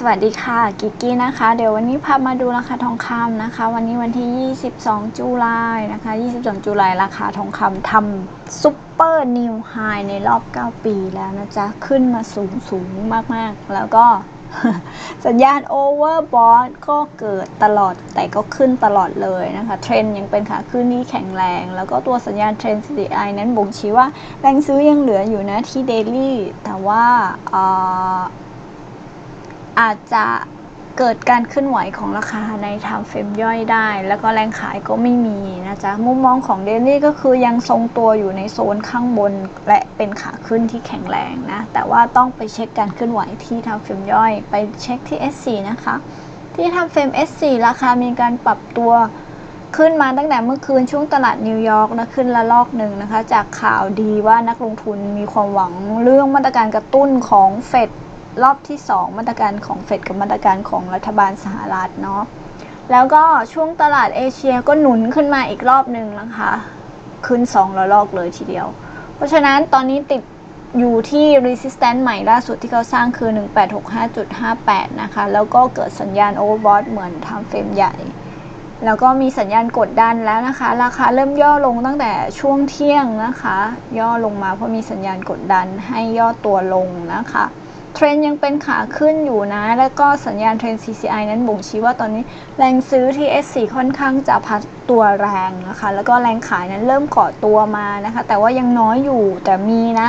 สวัสดีค่ะกิกกี้นะคะ เดี๋ยววันนี้พามาดูราคาทองคำนะคะ วันนี้วันที่ 22 จุลายนะคะ 22 จุลายราคาทองคำทำซุปเปอร์นิวไฮในรอบ 9 ปีแล้วนะจ๊ะ ขึ้นมาสูงสูงมากๆ แล้วก็สัญญาณโอเวอร์บอทก็เกิดตลอดแต่ก็ขึ้นตลอดเลยนะคะ เทรนยังเป็นขาขึ้นที่แข็งแรง แล้วก็ตัวสัญญาณเทรน CDI นั้นบ่งชี้ว่าแรงซื้อยังเหลืออยู่นะที่เดลี่แต่ว่า อาจจะเกิดการเคลื่อนไหวของราคาในทางเฟรมย่อยได้ แล้วก็แรงขายก็ไม่มีนะจ๊ะ มุมมองของเดลี่ก็คือยังทรงตัวอยู่ในโซนข้างบน และเป็นขาขึ้นที่แข็งแรงนะ แต่ว่าต้องไปเช็คการเคลื่อนไหวที่ทางเฟรมย่อย ไปเช็คที่ S4 นะคะ ที่ทางเฟรม S4 ราคามีการปรับตัวขึ้นมาตั้งแต่เมื่อคืนช่วงตลาดนิวยอร์กนะขึ้นละลอกหนึ่งนะคะ จากข่าวดีว่านักลงทุนมีความหวังเรื่องมาตรการกระตุ้นของเฟด รอบที่ 2 มาตรการของเฟดกับมาตรการของรัฐบาลสหรัฐเนาะแล้วก็ช่วงตลาดเอเชียก็หนุนขึ้นมาอีกรอบหนึ่งนะคะ ขึ้น2ระลอกเลยทีเดียว เพราะฉะนั้นตอนนี้ติดอยู่ที่ resistance ใหม่ล่าสุดที่เขาสร้างคือ 1865.58 นะคะ แล้วก็เกิดสัญญาณ overbought เหมือนทำเฟรมใหญ่ แล้วก็มีสัญญาณกดดันแล้วนะคะ ราคาเริ่มย่อลงตั้งแต่ช่วงเที่ยงนะคะ ย่อลงมาเพราะมีสัญญาณกดดันให้ย่อตัวลงนะคะ เทรนยังเป็นขาขึ้นอยู่นะ แล้วก็สัญญาณเทรน CCI นั้นบ่งชี้ว่าตอนนี้แรงซื้อที่ S4 ค่อนข้างจะพัดตัวแรงนะคะ แล้วก็แรงขายนั้นเริ่มเกาะตัวมานะคะ แต่ว่ายังน้อยอยู่แต่มีนะ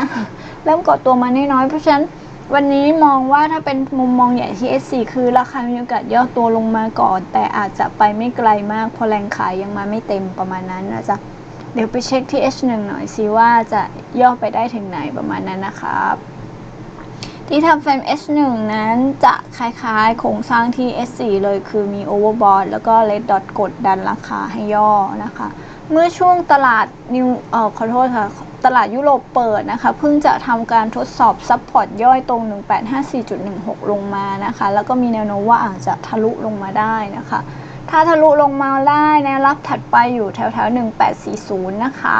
เริ่มเกาะตัวมาน้อยๆเพราะฉะนั้นวันนี้มองว่าถ้าเป็นมุมมองใหญ่ที่ S4 คือราคามีโอกาสย่อตัวลงมาก่อน แต่อาจจะไปไม่ไกลมากเพราะแรงขายยังมาไม่เต็มประมาณนั้นนะจ๊ะเดี๋ยวไปเช็คที่ H1 หน่อยสิว่าจะย่อไปได้ถึงไหนประมาณนั้นนะครับ ที่ทำเฟรม H1 นั้นจะคล้ายๆ โครงสร้างที่ S4 เลยคือมี overbought แล้วก็ red dot กดดันราคาให้ย่อนะคะ เมื่อช่วงตลาดนิวเอ่อขอโทษค่ะ ตลาดยุโรปเปิดนะคะ เพิ่งจะทำการทดสอบซัพพอร์ตย่อยตรง 1854.16 ลงมานะคะ แล้วก็มีแนวโน้มว่าอาจจะทะลุลงมาได้นะคะ ถ้าทะลุลงมาได้แนวรับถัดไปอยู่แถวๆ 1840 นะคะ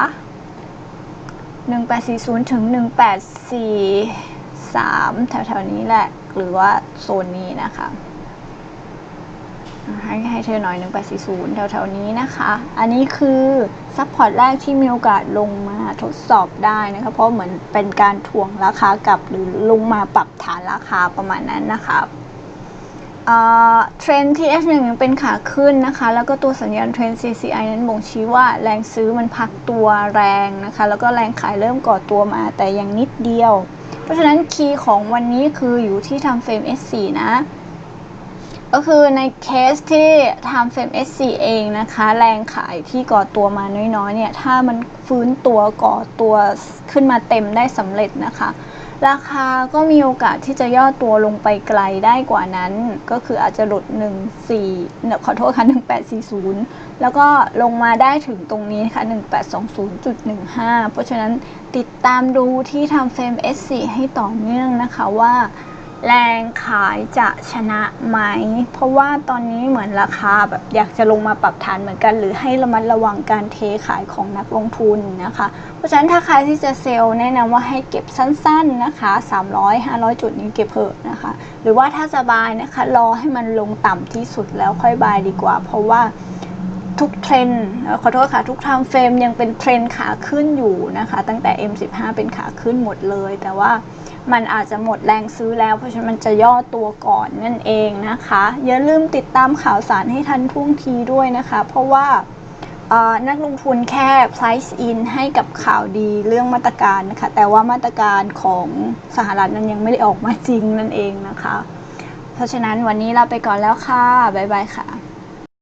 1840 ถึง 184 3 แถวๆนี้แหละ หรือว่าโซนนี้นะคะให้ให้เธอหน่อย 1840 แถวๆนี้นะคะ อันนี้คือซัพพอร์ตแรกที่มีโอกาสลงมาทดสอบได้นะคะ เพราะเหมือนเป็นการทวงราคากลับหรือลงมาปรับฐานราคาประมาณนั้นนะคะเทรนที่ H1 ยังเป็นขาขึ้นนะคะ แล้วก็ตัวสัญญาณเทรน CCI นั้นบ่งชี้ว่าแรงซื้อมันพักตัวแรงนะคะ แล้วก็แรงขายเริ่มก่อตัวมาแต่ยังนิดเดียว เพราะฉะนั้นคีย์ของวันนี้คืออยู่ที่ทำเฟรม S4 นะ ก็คือในเคสที่ทำเฟรม S4 เองนะคะ แรงขายที่ก่อตัวมาน้อยๆเนี่ย ถ้ามันฟื้นตัวก่อตัวขึ้นมาเต็มได้สำเร็จนะคะ ราคาก็มีโอกาสที่จะย่อตัวลงไปไกลได้กว่านั้น ก็คืออาจจะหลุด 14เนี่ขอโทษค่ะ 1840 แล้วก็ลงมาได้ถึงตรงนี้ค่ะ 1820.15 เพราะฉะนั้นติดตามดูที่ทำเฟรม S4 ให้ต่อเนื่องนะคะว่า แรงขายจะชนะไหม เพราะว่าตอนนี้เหมือนราคาแบบอยากจะลงมาปรับฐานเหมือนกัน หรือให้ระมัดระวังการเทขายของนักลงทุนนะคะ เพราะฉะนั้นถ้าใครที่จะเซลล์แนะนำว่าให้เก็บสั้นๆนะคะ 300 500 จุดนี้เก็บเถอะนะคะ หรือว่าถ้าสบายนะคะรอให้มันลงต่ำที่สุดแล้วค่อยบายดีกว่า เพราะว่าทุกเทรนด์ขอโทษค่ะ ทุกไทม์เฟรมยังเป็นเทรนด์ขาขึ้นอยู่นะคะ ตั้งแต่ M15 เป็นขาขึ้นหมดเลย แต่ว่า มันอาจจะหมดแรงซื้อแล้ว เพราะฉะนั้นมันจะย่อตัวก่อนนั่นเองนะคะ อย่าลืมติดตามข่าวสารให้ทันท่วงทีด้วยนะคะ เพราะว่านักลงทุนแค่ price in ให้กับข่าวดีเรื่องมาตรการนะคะ แต่ว่ามาตรการของสหรัฐนั้นยังไม่ได้ออกมาจริงนั่นเองนะคะ เพราะฉะนั้นวันนี้ลาไปก่อนแล้วค่ะ บ๊ายบายค่ะ